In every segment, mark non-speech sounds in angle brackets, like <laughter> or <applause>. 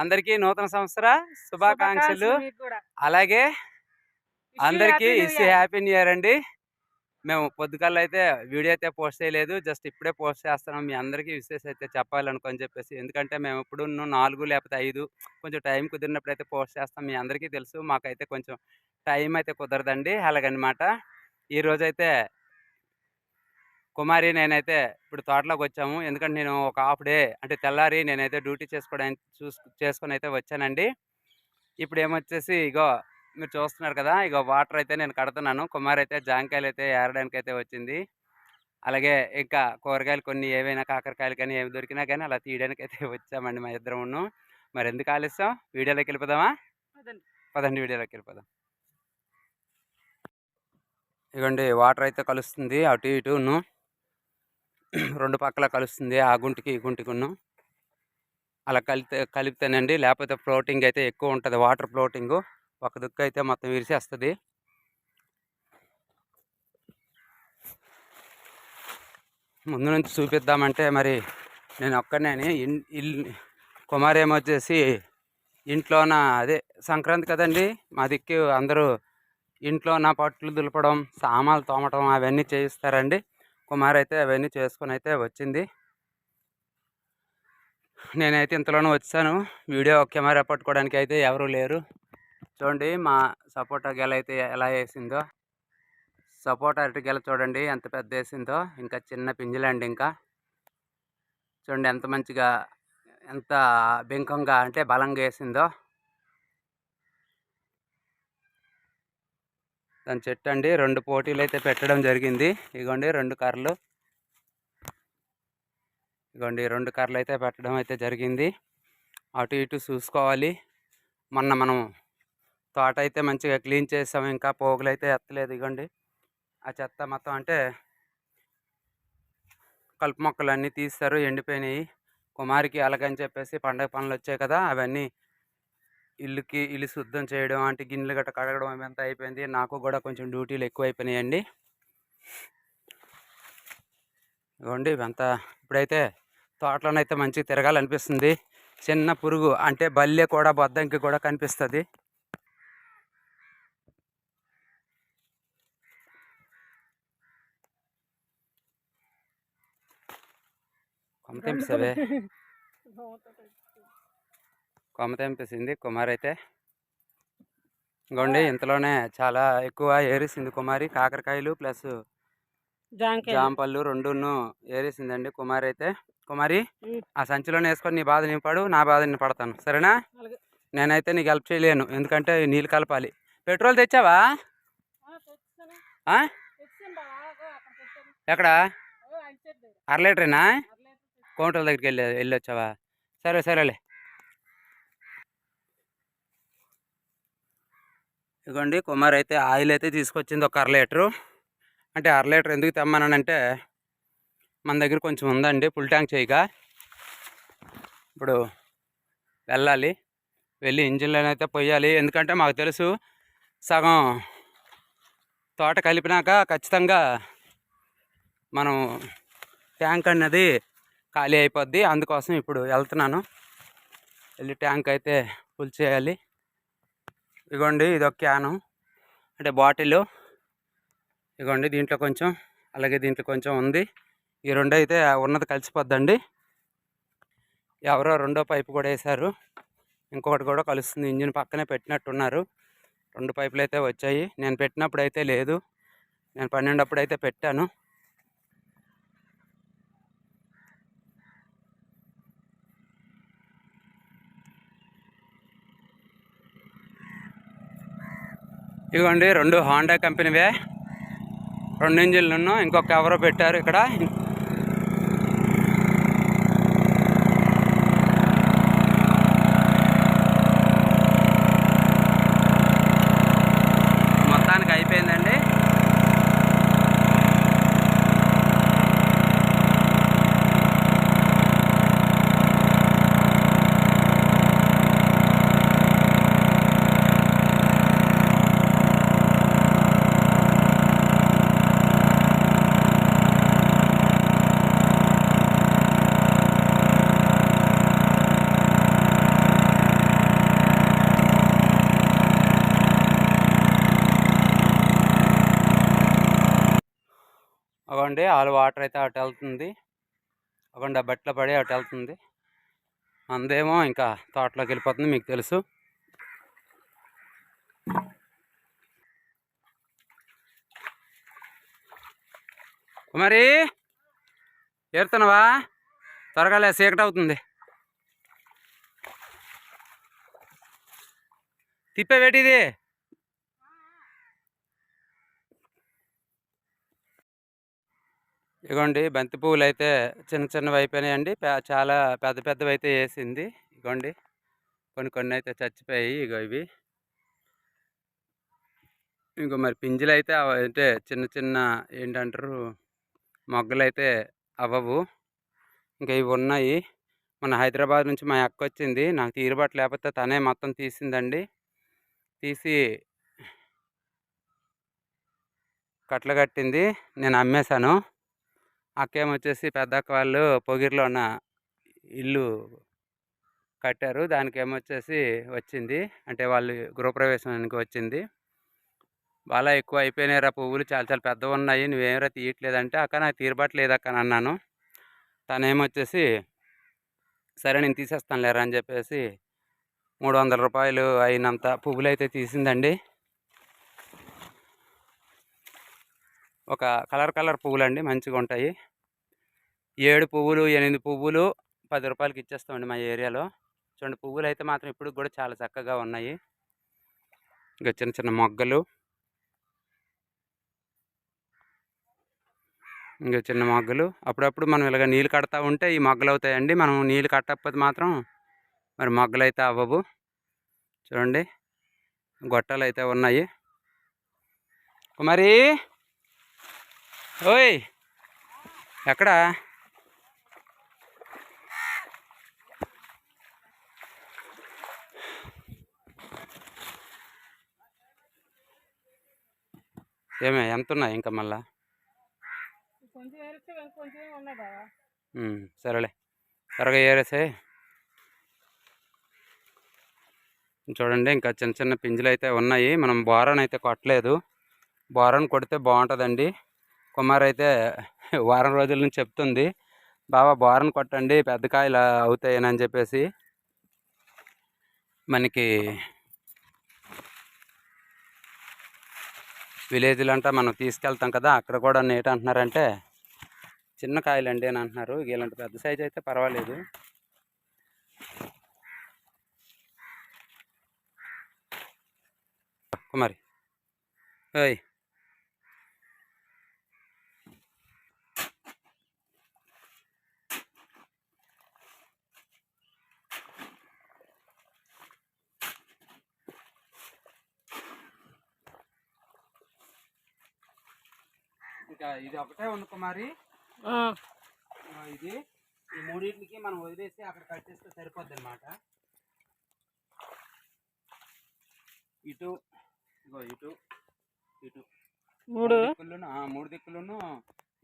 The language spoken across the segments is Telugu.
అందరికీ. నూతన సంవత్సర శుభాకాంక్షలు. అలాగే అందరికీ ఇస్. హ్యాపీ న్యూ ఇయర్ అండి. మేము పొద్దుకల్లా అయితే వీడియో అయితే పోస్ట్ చేయలేదు. జస్ట్ ఇప్పుడే పోస్ట్ చేస్తున్నాం. మీ అందరికీ విశేష అయితే చెప్పాలనుకొని చెప్పేసి. ఎందుకంటే మేము ఇప్పుడు నాలుగు లేకపోతే ఐదు కొంచెం టైం కుదిరినప్పుడు అయితే పోస్ట్ చేస్తాం. మీ అందరికీ తెలుసు. మాకైతే కొంచెం టైం అయితే కుదరదండి. అలాగనమాట. ఈరోజు అయితే కుమారి నేనైతే ఇప్పుడు తోటలోకి వచ్చాము. ఎందుకంటే నేను ఒక హాఫ్ డే అంటే తెల్లారి నేనైతే డ్యూటీ చేసుకోవడానికి చూస్ చేసుకొని అయితే వచ్చానండి. ఇప్పుడు ఏమొచ్చేసి ఇగో మీరు చూస్తున్నారు కదా! ఇగో వాటర్ అయితే నేను కడుతున్నాను. కుమార్ అయితే జాంకాయలు అయితే ఏరడానికి అయితే వచ్చింది. అలాగే ఇంకా కూరగాయలు కొన్ని ఏవైనా కాకరకాయలు కానీ ఏమి దొరికినా కానీ అలా తీయడానికి అయితే వచ్చామండి మా ఇద్దరమును. మరి ఎందుకు ఆలస్యం? వీడియోలోకి వెళ్ళిపోదామా? పదండి. పదండి వీడియోలోకి వెళ్ళిపోదాం. ఇగోండి వాటర్ అయితే కలుస్తుంది అటు ఇటును. రెండు పక్కల కలుస్తుంది. ఆ గుంటికి ఈ గుంటికును అలా కలిపితే కలిపితేనండి లేకపోతే ఫ్లోటింగ్ అయితే ఎక్కువ ఉంటుంది. Water floating. ఒక దుక్కు అయితే మొత్తం విరిసేస్తుంది. ముందు నుంచి చూపిద్దామంటే మరి నేను ఒక్కనే ఇన్ ఇల్లు కుమారేమో వచ్చేసి ఇంట్లోన అదే సంక్రాంతి కదండి. మా దిక్కు అందరూ ఇంట్లో నా పట్లు దులపడం సామాన్లు తోమటం అవన్నీ చేయిస్తారండి. కుమార్ అయితే అవన్నీ చేసుకొని అయితే వచ్చింది. నేనైతే ఇంతలోనే వచ్చాను. వీడియో కెమెరా పట్టుకోవడానికి అయితే ఎవరూ లేరు. చూడండి మా సపోటా గెల అయితే ఎలా వేసిందో. సపోటా అరటి గెల చూడండి ఎంత పెద్ద వేసిందో. ఇంకా చిన్న పింజలండి ఇంకా. చూడండి ఎంత మంచిగా ఎంత బింకంగా అంటే బలంగా వేసిందో. దాని చెట్టు అండి. రెండు పోటీలు అయితే పెట్టడం జరిగింది. ఇగోండి రెండు కర్రలు. ఇగోండి రెండు కర్రలు అయితే పెట్టడం అయితే జరిగింది. అటు ఇటు చూసుకోవాలి. మొన్న మనం తోట అయితే మంచిగా క్లీన్ చేసాము ఇంకా పోగులు అయితే ఎత్తలేదు. ఇగోండి ఆ చెత్త మొత్తం అంటే కలుపు మొక్కలు అన్నీ తీస్తారు. ఎండిపోయినాయి. కుమారికి అలాగని చెప్పేసి పండగ పనులు వచ్చాయి కదా అవన్నీ ఇల్లుకి ఇల్లు శుద్ధం చేయడం అంటే గిన్నెలు గట్ట కడగడం అవంతా అయిపోయింది. నాకు కూడా కొంచెం డ్యూటీలు ఎక్కువ అయిపోయినాయండి ఇవ్వండి ఇవంతా ఇప్పుడైతే తోటలోనైతే మంచిగా తిరగాలనిపిస్తుంది. చిన్న పురుగు అంటే బల్లె కూడా బొద్దంకి కూడా కనిపిస్తుంది. కొమ్మ తెంపిస్తావే కొమ్మ తెంపేసింది కుమార్ అయితే ఇంకోండి ఇంతలోనే చాలా ఎక్కువ ఏరేసింది కుమారి. కాకరకాయలు ప్లస్. జాంపళ్ళు రెండును ఏరేసిందండి కుమారి అయితే కుమారి. ఆ సంచిలోనే వేసుకొని నీ బాధ నింపాడు నా బాధ నేను పడతాను. సరేనా. నేనైతే నీకు హెల్ప్ చేయలేను. ఎందుకంటే నీళ్ళు కలపాలి. పెట్రోల్ తెచ్చావా. ఎక్కడ. అర లీటరేనా. కౌంటర్ దగ్గరికి వెళ్ళి వెళ్ళి వచ్చావా సరే సరేలే. ఇదిగోండి కుమార్ అయితే ఆయిల్ అయితే తీసుకొచ్చింది ఒక అర లీటరు. అంటే అర లీటర్ ఎందుకు తెమ్మనంటే మన దగ్గర కొంచెం ఉందండి ఫుల్ ట్యాంక్ చేయగా. ఇప్పుడు వెళ్ళాలి వెళ్ళి ఇంజిన్లోనే అయితే ఎందుకంటే మాకు తెలుసు సగం తోట కలిపినాక ఖచ్చితంగా మనం ట్యాంక్ అన్నది ఖాళీ అయిపోద్ది. అందుకోసం ఇప్పుడు వెళ్తున్నాను. వెళ్ళి ట్యాంక్ అయితే ఫుల్ చేయాలి. ఇగోండి ఇది ఒక క్యాను. అంటే బాటిల్. ఇగోండి దీంట్లో కొంచెం అలాగే దీంట్లో కొంచెం ఉంది. ఈ రెండు అయితే ఉన్నది కలిసిపోద్దండి. ఎవరో రెండో పైపు కూడా వేశారు. ఇంకొకటి కూడా కలుస్తుంది. ఇంజిన్ పక్కనే పెట్టినట్టున్నారు. రెండు పైపులు అయితే వచ్చాయి. నేను పెట్టినప్పుడు అయితే లేదు. నేను పన్నెండప్పుడు అయితే పెట్టాను. ఇదిగోండి రెండు హోండా కంపెనీవే. రెండు ఇంజిన్లను ఇంకొక ఎవరో పెట్టారు ఇక్కడ. అవండి ఆల్ వాటర్ అయితే అటు వెళ్తుంది. అవ్వండి ఆ పడి అటు వెళ్తుంది. అందేమో ఇంకా తోటలోకి వెళ్ళిపోతుంది మీకు తెలుసు. కుమారి ఏరుతున్నావా త్వరగా లే చీకటి అవుతుంది. తిప్పే ఇగోండి బంతి పువ్వులు అయితే చిన్న చిన్నవి అయిపోయినాయండి. చాలా పెద్ద పెద్దవి అయితే వేసింది ఇగోండి కొన్ని కొన్ని అయితే చచ్చిపోయాయి ఇగో ఇవి. ఇంకో మరి పింజలు అయితే అంటే చిన్న చిన్న ఏంటంటారు? మొగ్గలు అయితే అవ్వవు ఇంకా ఇవి ఉన్నాయి. మన హైదరాబాద్ నుంచి మా అక్క వచ్చింది నాకు తీరుబాటు లేకపోతే తనే మొత్తం తీసిందండి. తీసి కట్టలు కట్టింది. నేను అమ్మేశాను. అక్కేమొచ్చేసి పెద్దక్క వాళ్ళు పొగిరిలో ఉన్న ఇల్లు కట్టారు. దానికి ఏమొచ్చేసి వచ్చింది. అంటే వాళ్ళు గృహప్రవేశానికి వచ్చింది. బాగా ఎక్కువ అయిపోయినాయిరా పువ్వులు. చాలా చాలా పెద్దవి ఉన్నాయి నువ్వేమరా తీయట్లేదంటే అక్క నాకు తీరుబాటు అక్క అని అన్నాను. తనేమొచ్చేసి సరే నేను తీసేస్తాను లేరా అని చెప్పేసి మూడు వందల రూపాయలు అయినంత పువ్వులు అయితే తీసిందండి. ఒక కలర్ కలర్ పువ్వులు అండి మంచిగా ఉంటాయి. ఏడు పువ్వులు ఎనిమిది పువ్వులు పది రూపాయలకి ఇచ్చేస్తామండి మా ఏరియాలో. చూడండి పువ్వులు అయితే మాత్రం ఇప్పుడు కూడా చాలా చక్కగా ఉన్నాయి. ఇంకా చిన్న చిన్న మొగ్గలు. ఇంకా చిన్న మొగ్గలు. అప్పుడప్పుడు మనం ఇలాగ నీళ్ళు కడతా ఉంటే ఈ మొగ్గలు అవుతాయండి. మనం నీళ్ళు కట్టకపోతే మాత్రం మరి మొగ్గలు అయితే అవ్వవు. చూడండి గొట్టాలు అయితే ఉన్నాయి. కుమారి! ఓయ్ ఎక్కడా? ఏమే ఎంత ఉన్నాయి ఇంకా మళ్ళా? సరేలే త్వరగా ఏరేసే. చూడండి ఇంకా చిన్న చిన్న పింజలు అయితే ఉన్నాయి. మనం బోరాన్ అయితే కొట్టలేదు. బోరాన్ కొడితే బాగుంటుందండి. కుమార్ అయితే వారం రోజుల నుంచి చెప్తుంది బాబా బోరన్ కొట్టండి పెద్ద కాయలు అవుతాయని అని చెప్పేసి మనకి విలేజ్లు అంటే మనం తీసుకెళ్తాం కదా అక్కడ కూడా అంటున్నారంటే చిన్న కాయలండి అని అంటున్నారు. ఇలాంటి పెద్ద సైజు అయితే పర్వాలేదు. కుమారి ఓయ్ ఇంకా ఇది ఒకటే ఉంది కుమారి. ఇది. ఈ మూడింటికి మనం వదిలేసి అక్కడ కట్టేస్తే సరిపోద్ది అనమాట ఇటు ఇగో ఇటు ఇటు. మూడు. దిక్కులను మూడు దిక్కులను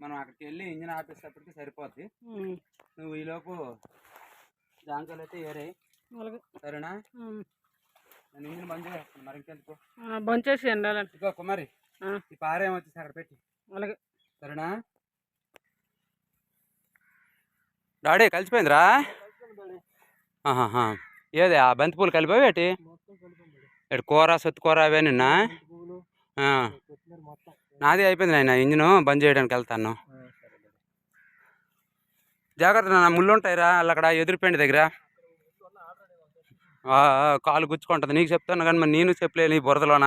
మనం అక్కడికి వెళ్ళి ఇంజిన్ ఆపేసేటప్పటికి సరిపోద్ది. నువ్వు ఈలోపు జాంకాయలు అయితే ఏరే. సరేనా? నేను ఇంజిన్ బంద్ చేస్తాను మరి ఇంకెందుకు? ఆ, బంచేసి ఎండాలండి ఇగో కుమారి. ఈ పారేం వచ్చేసి అక్కడ పెట్టి. అలాగే సరేనా? డాడీ కలిసిపోయిందిరా. ఏది ఆ బంతిపూలు కలిపావు ఏంటి? ఇటు కూర సొత్తు కూర అవే నిన్న? నాది అయిపోయింది నాయన ఇంజిన్ బంద్ చేయడానికి వెళ్తాను. జాగ్రత్త నాన్న ముళ్ళు ఉంటాయిరా అక్కడ ఎదురుపెండి దగ్గర. కాలు గుచ్చుకుంటుంది నీకు చెప్తాను కానీ మరి నేను చెప్పలేను ఈ బురదలోన.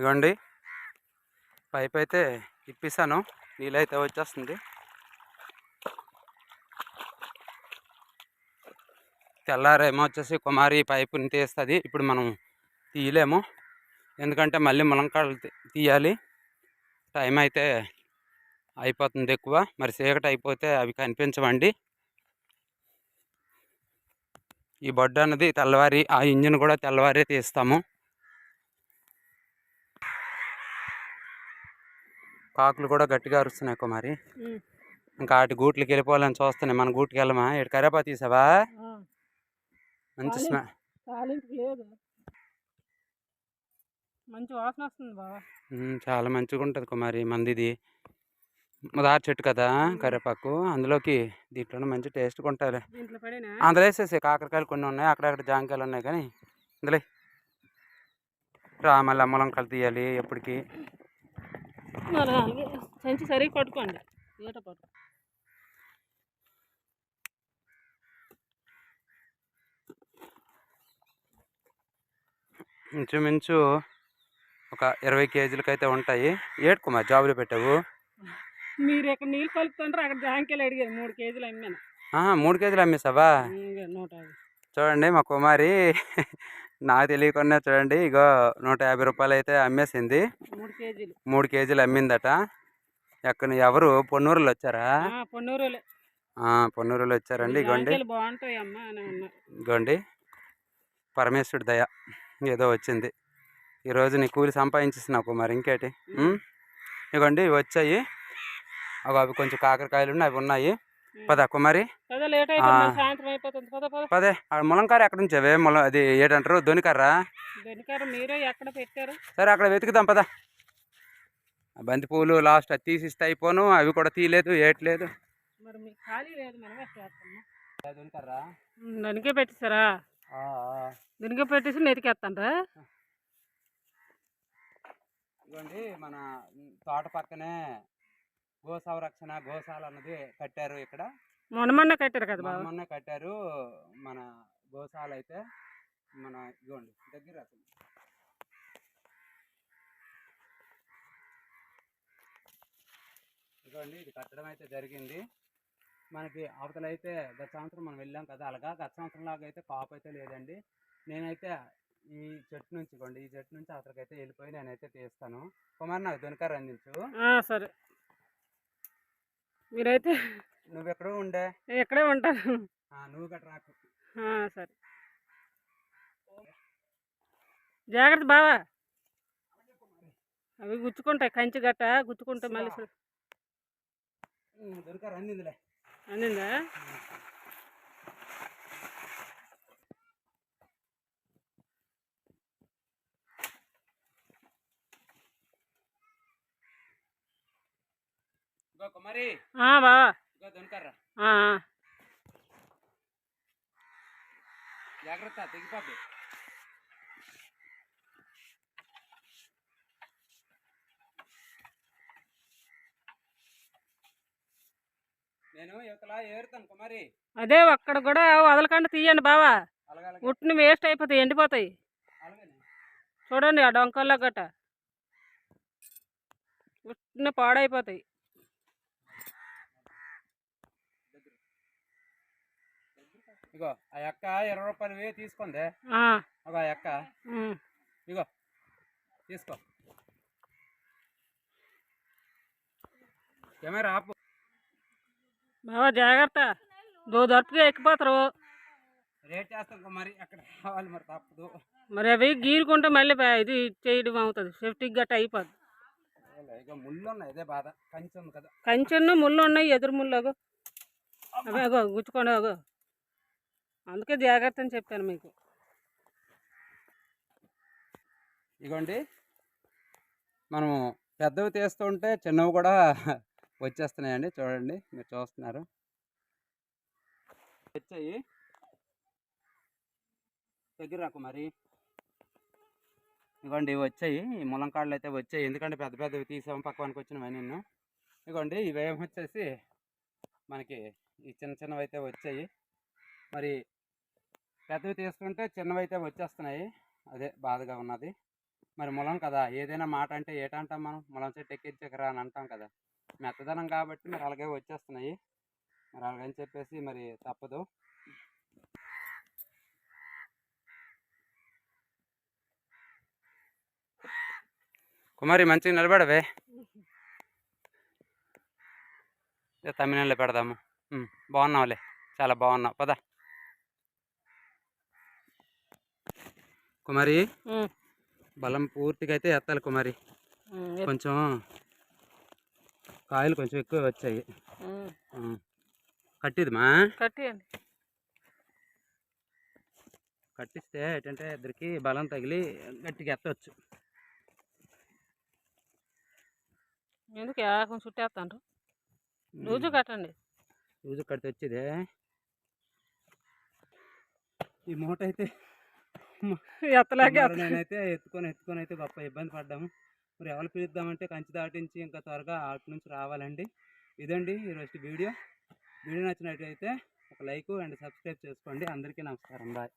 ఇగోండి. పైప్ అయితే ఇప్పిస్తాను. నీళ్ళైతే వచ్చేస్తుంది. తెల్లారేమో వచ్చేసి కుమారి పైపుని తీస్తుంది. ఇప్పుడు మనం తీయలేము. ఎందుకంటే మళ్ళీ ములంకాడలు తీయాలి. టైం అయితే అయిపోతుంది ఎక్కువ. మరి చీకటి అయిపోతే అవి కనిపించవండి. ఈ బొడ్డు అన్నది తెల్లవారి ఆ ఇంజిన్ కూడా తెల్లవారే తీస్తాము. కాకులు కూడా గట్టిగా అరుస్తున్నాయి కుమారి. ఇంకా వాటి గూట్లకి వెళ్ళిపోవాలని చూస్తున్నాయి. మన గూటికి వెళ్ళమా ఇటు కరేపా తీసావా మంచి వాసన వస్తుంది చాలా మంచిగా ఉంటుంది కుమారి మందిది. ముదార్ చెట్టు కదా కరివేపాకు అందులోకి దీంట్లోనే మంచి టేస్ట్గా ఉంటుంది దీంట్లో అందులో వేసేసి కాకరకాయలు కొన్ని ఉన్నాయి. అక్కడక్కడ జాంకాయలు ఉన్నాయి కానీ అందులో రా మళ్ళీ అమ్మలంకాయలు తీయాలి ఎప్పటికి. సంచి సరిగ్గా పట్టుకోండి. ఈట పట్టు ఇంచుమించు ఒక ఇరవై కేజీలకి అయితే ఉంటాయి. ఏడు కుమార్ జాబులు పెట్టావు? మీరు ఇక్కడ నీళ్ళు కలుపుతుంటారు అక్కడ జాంకాయలు అడిగారు. మూడు కేజీలు అమ్మాను. మూడు కేజీలు అమ్మేసావా? చూడండి మా కుమారి నాకు తెలియకుండా చూడండి ఇగో నూట యాభై రూపాయలు అయితే అమ్మేసింది. మూడు కేజీలు. అమ్మిందట. ఎక్కడ ఎవరు? పొన్నూరులో వచ్చారా? పొన్నూరులే. వచ్చారండి ఇగోండి. ఇగోండి. పరమేశ్వరుడి దయ ఏదో వచ్చింది. ఈరోజు నీ కూలి సంపాదించేసినావు కుమార్ ఇంకేటి? ఉం? ఇగోండి ఇవి వచ్చాయి. అవి అవి కొంచెం కాకరకాయలు ఉన్నాయి అవి ఉన్నాయి. పద కుమారి పద ములంకార ఎక్కడ నుంచావే ములం అది ఏంటంటారు? దొనికర్రా దొరికారు మీరే ఎక్కడ పెట్టారు? సరే అక్కడ వెతుకుదాం పద. బంతి పువ్వులు లాస్ట్ అది తీసిస్తే అయిపోను అవి కూడా తీయలేదు ఏట్లేదు దానికే పెట్టేశారా? దీనికే పెట్టేసి నెతికేస్తాండ్రా ఇదిగోండి మన తోట పక్కనే గో సంరక్షణ గోశాల అన్నది కట్టారు ఇక్కడ. మొన్న మొన్న కట్టారు కదా మొన్న కట్టారు. మన గోశాల అయితే మన ఇదిగోండి దగ్గర అసలు. ఇదిగోండి ఇది కట్టడం అయితే జరిగింది. మనకి అవతల అయితే గత సంవత్సరం మనం వెళ్ళాం కదా అలాగా గత సంవత్సరం లాగా అయితే కాపు అయితే లేదండి. నేనైతే ఈ చెట్టు నుంచి ఇగోండి ఈ చెట్టు నుంచి అవతలకైతే వెళ్ళిపోయి నేనైతే తీస్తాను. కుమార్ నాకు దొనకారు అందించు. ఆ, సరే. మీరైతే నువ్వు ఎక్కడో ఉండే. ఎక్కడే ఉంటారు ఆ, నువ్వు రాకు. సరే. జాగ్రత్త బావా. అవి గుచ్చుకుంటాయి కంచి గట్ట గుచ్చుకుంటే మళ్ళీ దొరకారు అందిందిలే. అందిందా? బావా. జాగ్రత్త తెగిపోద్ది. నేను యువతలా ఏరుతాను కుమారి. అదే అక్కడ కూడా వదలకుండా తీయండి బావా. ఉట్టిని వేస్ట్ అయిపోతాయి ఎండిపోతాయి. చూడండి ఆ డొంకల్లో గట్ట. ఉట్టిన పాడైపోతాయి. ఇగో ఆ అక్క ఇరవై రూపాయలు వే తీసుకుందే. ఒక ఆ అక్క. ఇగో తీసుకో. కెమెరా ఆపు. బావా జాగ్రత్త. దో దొరకగా ఎక్కిపోతారు. రేట్ చేస్తాం కుమారి అక్కడ రావాలి మరి తప్పదు. మరి అవి గీరుకుంటే మళ్ళీ ఇది చేయడం అవుతుంది. సేఫ్టీకి గట్ట అయిపోద్ది. ముళ్ళు ఉన్నాయి ఇదే బాధ. కంచి ఉంది కదా. కంచెన్ను ముళ్ళు ఉన్నాయి ఎదురు ముళ్ళు అగో అవే అగో గుచ్చుకోండి అగో. అందుకే జాగ్రత్త అని చెప్పాను మీకు. ఇగోండి. మనము పెద్దవి తీస్తుంటే చిన్నవి కూడా <laughs> వచ్చేస్తున్నాయండి. చూడండి మీరు చూస్తున్నారు. వచ్చాయి దగ్గర మరి. ఇగోండి ఇవి వచ్చాయి. ఈ ములంకాళ్ళు అయితే వచ్చాయి. ఎందుకంటే పెద్ద పెద్దవి తీసాము పక్కవానికి వచ్చినవి నిన్ను. ఇగోండి ఇవేమి వచ్చేసి మనకి ఈ చిన్న చిన్నవి అయితే వచ్చాయి. మరి పెద్దవి తీసుకుంటే చిన్నవి అయితే వచ్చేస్తున్నాయి. అదే బాధగా ఉన్నది. మరి ములం కదా ఏదైనా మాట అంటే ఏటంటాం మనం? ములం చెట్టు ఎక్కించకరా అని అంటాం కదా. మెత్తదనం కాబట్టి మరి అలాగే వచ్చేస్తున్నాయి. మరి అలాగని చెప్పేసి మరి తప్పదు. కుమారి మంచిగా నిలబడవే. తమిళనాడులో పెడదాము. బాగున్నావులే. చాలా బాగున్నావు. పదా. కుమారి. బలం పూర్తిగా అయితే ఎత్తాలి కుమారి. కొంచెం కాయలు కొంచెం ఎక్కువ వచ్చాయి. కట్టిదిమా కట్టేయండి. కట్టిస్తే ఏంటంటే ఇద్దరికి బలం తగిలి గట్టిగా ఎత్తవచ్చు ఎందుకు ఏకం చుట్టేస్తాండ్రు రోజు కట్టండి. రోజు కడితే వచ్చేదే. ఈ మూట అయితే <laughs> ఎత్తలేక నేనైతే ఎత్తుకొని ఎత్తుకొని అయితే గొప్ప ఇబ్బంది పడ్డాము. మరి ఎవరు పిలుద్దామంటే కంచి దాటించి ఇంకా త్వరగా అటు నుంచి రావాలండి. ఇదండి ఈరోజు వీడియో. వీడియో నచ్చినట్టయితే ఒక లైక్ అండ్ సబ్స్క్రైబ్ చేసుకోండి. అందరికీ నమస్కారం. బాయ్.